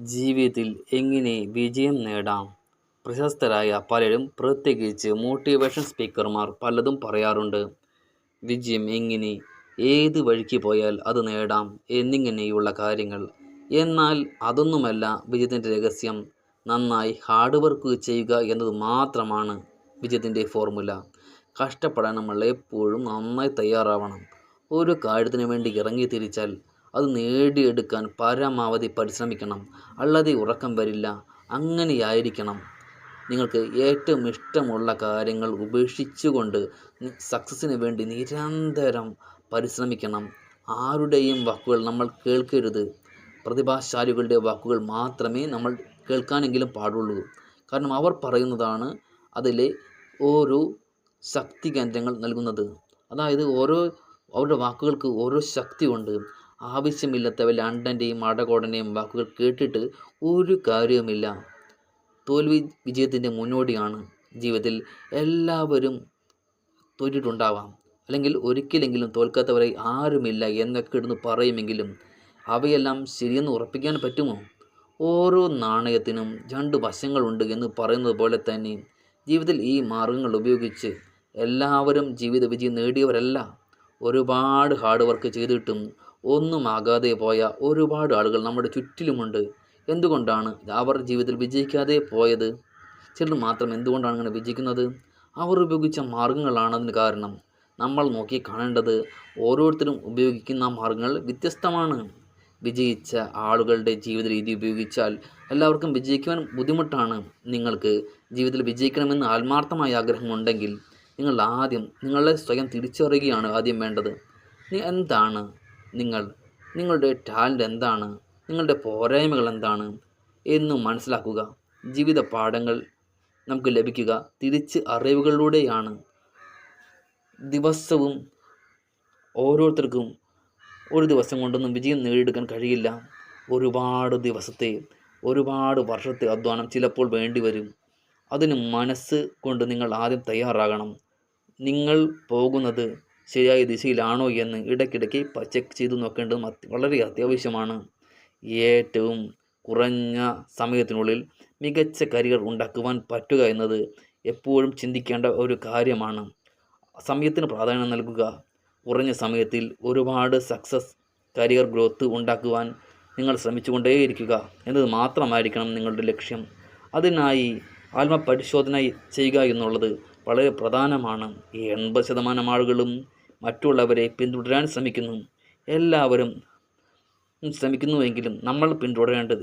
ജീവിതത്തിൽ എങ്ങനെ വിജയം നേടാം? പ്രശസ്തരായ പലരും പ്രത്യേകിച്ച് മോട്ടിവേഷൻ സ്പീക്കർമാർ പലതും പറയാറുണ്ട്. വിജയം എങ്ങനെ ഏത് വഴിക്ക് പോയാൽ അത് നേടാം എന്നിങ്ങനെയുള്ള കാര്യങ്ങൾ. എന്നാൽ അതൊന്നുമല്ല വിജയത്തിന്റെ രഹസ്യം. നന്നായി ഹാർഡ് വർക്ക് ചെയ്യുക എന്നത് മാത്രമാണ് വിജയത്തിന്റെ ഫോർമുല കഷ്ടപ്പെടാൻ നമ്മൾ എപ്പോഴും നന്നായി തയ്യാറാവണം. ഒരു കാര്യത്തിന് വേണ്ടി ഇറങ്ങി തിരിച്ചാൽ അത് നേടിയെടുക്കാൻ പരമാവധി പരിശ്രമിക്കണം. അല്ലാതെ ഉറക്കം വരില്ല. അങ്ങനെയായിരിക്കണം. നിങ്ങൾക്ക് ഏറ്റവും ഇഷ്ടമുള്ള കാര്യങ്ങൾ ഉപേക്ഷിച്ചുകൊണ്ട് സക്സസ്സിന് വേണ്ടി നിരന്തരം പരിശ്രമിക്കണം. ആരുടെയും വാക്കുകൾ നമ്മൾ കേൾക്കരുത്. പ്രതിഭാശാലികളുടെ വാക്കുകൾ മാത്രമേ നമ്മൾ കേൾക്കാനെങ്കിലും പാടുള്ളൂ. കാരണം അവർ പറയുന്നതാണ് അതിലെ ഓരോ ശക്തി കേന്ദ്രങ്ങൾ നൽകുന്നത്. അതായത് ഓരോ അവരുടെ വാക്കുകൾക്ക് ഓരോ ശക്തിയുണ്ട്. ആവശ്യമില്ലാത്ത ലണ്ടന്റെയും അടകോടന്റെയും വാക്കുകൾ കേട്ടിട്ട് ഒരു കാര്യവുമില്ല. തോൽവി വിജയത്തിന്റെ മുന്നോടിയാണ് ജീവിതത്തിൽ എല്ലാവരും തോറ്റിട്ടുണ്ടാവാം അല്ലെങ്കിൽ ഒരിക്കലെങ്കിലും തോൽക്കാത്തവരെ ആരുമില്ല എന്നൊക്കെ ഇടുന്ന് പറയുമെങ്കിലും അവയെല്ലാം ശരിയെന്ന് ഉറപ്പിക്കാൻ പറ്റുമോ? ഓരോ നാണയത്തിനും രണ്ട് വശങ്ങളുണ്ട് എന്ന് പറയുന്നത് പോലെ തന്നെ ജീവിതത്തിൽ ഈ മാർഗങ്ങൾ ഉപയോഗിച്ച് എല്ലാവരും ജീവിത വിജയം നേടിയവരല്ല. ഒരുപാട് ഹാർഡ് വർക്ക് ചെയ്തിട്ടും ഒന്നും ആകാതെ പോയ ഒരുപാട് ആളുകൾ നമ്മുടെ ചുറ്റിലുമുണ്ട്. എന്തുകൊണ്ടാണ് അവർ ജീവിതത്തിൽ വിജയിക്കാതെ പോയത്? ചിലർ മാത്രം എന്തുകൊണ്ടാണ് അങ്ങനെ വിജയിക്കുന്നത്? അവർ ഉപയോഗിച്ച മാർഗങ്ങളാണ് അതിന് കാരണം. നമ്മൾ നോക്കി കാണേണ്ടത് ഓരോരുത്തരും ഉപയോഗിക്കുന്ന മാർഗങ്ങൾ വ്യത്യസ്തമാണ്. വിജയിച്ച ആളുകളുടെ ജീവിത രീതി ഉപയോഗിച്ചാൽ എല്ലാവർക്കും വിജയിക്കുവാൻ ബുദ്ധിമുട്ടാണ്. നിങ്ങൾക്ക് ജീവിതത്തിൽ വിജയിക്കണമെന്ന് ആത്മാർത്ഥമായ ആഗ്രഹമുണ്ടെങ്കിൽ നിങ്ങൾ ആദ്യം നിങ്ങളെ സ്വയം തിരിച്ചറിയുകയാണ് ആദ്യം വേണ്ടത്. എന്താണ് നിങ്ങൾ നിങ്ങളുടെ ടാലന്റ് എന്താണ്? നിങ്ങളുടെ പോരായ്മകൾ എന്താണ്? എന്ന് മനസ്സിലാക്കുക. ജീവിത പാഠങ്ങൾ നമുക്ക് ലഭിക്കുക. തിരിച്ച് അറിവുകളിലൂടെയാണ്. ദിവസവും ഓരോരുത്തർക്കും ഒരു ദിവസം കൊണ്ടൊന്നും വിജയം നേടിയെടുക്കാൻ കഴിയില്ല. ഒരുപാട് ദിവസത്തെ ഒരുപാട് വർഷത്തെ അധ്വാനം ചിലപ്പോൾ വേണ്ടി വരും. അതിന് മനസ്സ് കൊണ്ട് നിങ്ങൾ ആദ്യം തയ്യാറാകണം. നിങ്ങൾ പോകുന്നത് ശരിയായ ദിശയിലാണോ എന്ന് ഇടയ്ക്കിടയ്ക്ക് ചെക്ക് ചെയ്തു നോക്കേണ്ടതും വളരെ അത്യാവശ്യമാണ്. ഏറ്റവും കുറഞ്ഞ സമയത്തിനുള്ളിൽ മികച്ച കരിയർ ഉണ്ടാക്കുവാൻ പറ്റുക എന്നത് എപ്പോഴും ചിന്തിക്കേണ്ട ഒരു കാര്യമാണ്. സമയത്തിന് പ്രാധാന്യം നൽകുക. കുറഞ്ഞ സമയത്തിൽ ഒരുപാട് സക്സസ് കരിയർ ഗ്രോത്ത് ഉണ്ടാക്കുവാൻ നിങ്ങൾ ശ്രമിച്ചുകൊണ്ടേയിരിക്കുക എന്നത് മാത്രമായിരിക്കണം നിങ്ങളുടെ ലക്ഷ്യം. അതിനായി ആത്മപരിശോധന ചെയ്യുക എന്നുള്ളത് വളരെ പ്രധാനമാണ്. ഈ എൺപത് ശതമാനം ആളുകളും മറ്റുള്ളവരെ പിന്തുടരാൻ ശ്രമിക്കുന്നു. എല്ലാവരും ശ്രമിക്കുന്നുവെങ്കിലും നമ്മൾ പിന്തുടരേണ്ടത്